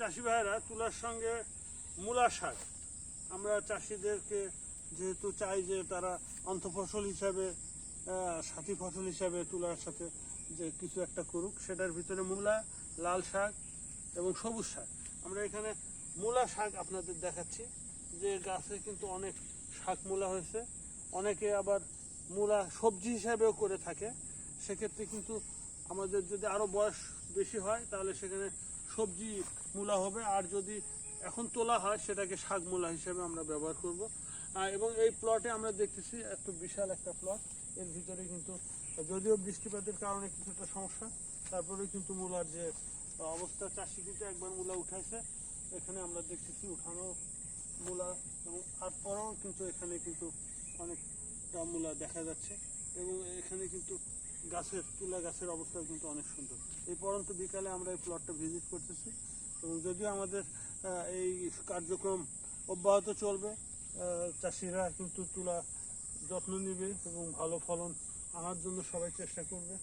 চাষি ভাইরা তুলার সঙ্গে মূলা শাক। আমরা চাষিদেরকে যেহেতু চাই যে তারা অন্তঃফসল হিসাবে সাথী ফসল হিসাবে তুলার সাথে যে কিছু একটা করুক, সেটার ভিতরে মূলা, লাল শাক এবং সবুজ শাক। আমরা এখানে মূলা শাক আপনাদের দেখাচ্ছি, যে গাছে কিন্তু অনেক শাক মূলা হয়েছে। অনেকে আবার মূলা সবজি হিসাবেও করে থাকে। সেক্ষেত্রে কিন্তু আমাদের যদি আরও বয়স বেশি হয়, তাহলে সেখানে সবজি মূলা হবে, আর যদি এখন তোলা হয়, সেটাকে শাক মূলা হিসেবে আমরা ব্যবহার করব। এবং এই প্লটে আমরা দেখতেছি এত বিশাল একটা প্লট এর ভিতরে কিন্তু, যদিও বৃষ্টিপাতের কারণে কিছুটা সমস্যা তারপরে কিন্তু মূলার যে অবস্থা, চাষি কিন্তু একবার মূলা উঠাইছে। এখানে আমরা দেখতেছি উঠানো মূলা, এবং তারপরেও কিন্তু এখানে কিন্তু অনেকটা মূলা দেখা যাচ্ছে। এবং এখানে কিন্তু গাছের, তুলা গাছের অবস্থা কিন্তু অনেক সুন্দর। এই পরন্ত বিকালে আমরা এই প্লটটা ভিজিট করতেছি এবং যদিও আমাদের এই কার্যক্রম অব্যাহত চলবে চাষিরা কিন্তু তুলা যত্ন নেবে এবং ভালো ফলন আনার জন্য সবাই চেষ্টা করবে।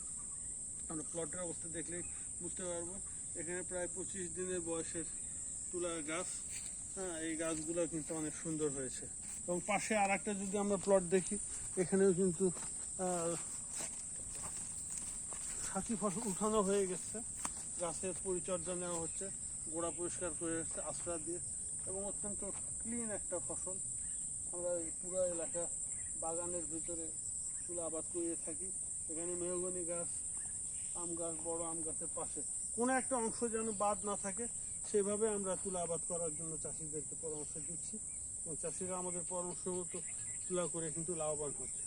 আমরা প্লটের অবস্থা দেখলেই বুঝতে পারব। এখানে প্রায় পঁচিশ দিনের বয়সের তুলা গাছ হ্যাঁ এই গাছগুলো কিন্তু অনেক সুন্দর হয়েছে। এবং পাশে আর যদি আমরা প্লট দেখি, এখানেও কিন্তু সাথী ফসল উঠানো হয়ে গেছে। গাছের পরিচর্যা নেওয়া হচ্ছে, গোড়া পরিষ্কার করে যাচ্ছে আশ্রয় দিয়ে। এবং অত্যন্ত ক্লিন একটা ফসল। আমরা এই পুরো এলাকা বাগানের ভিতরে তুলা আবাদ করে থাকি। এখানে মেহগনি গাছ, আম গাছ, বড় আম গাছের পাশে। কোনো একটা অংশ যেন বাদ না থাকে, সেভাবে আমরা তুলা আবাদ করার জন্য চাষিদেরকে পরামর্শ দিচ্ছি। এবং চাষিরা আমাদের পরামর্শ মতো তুলা করে কিন্তু লাভবান হচ্ছে।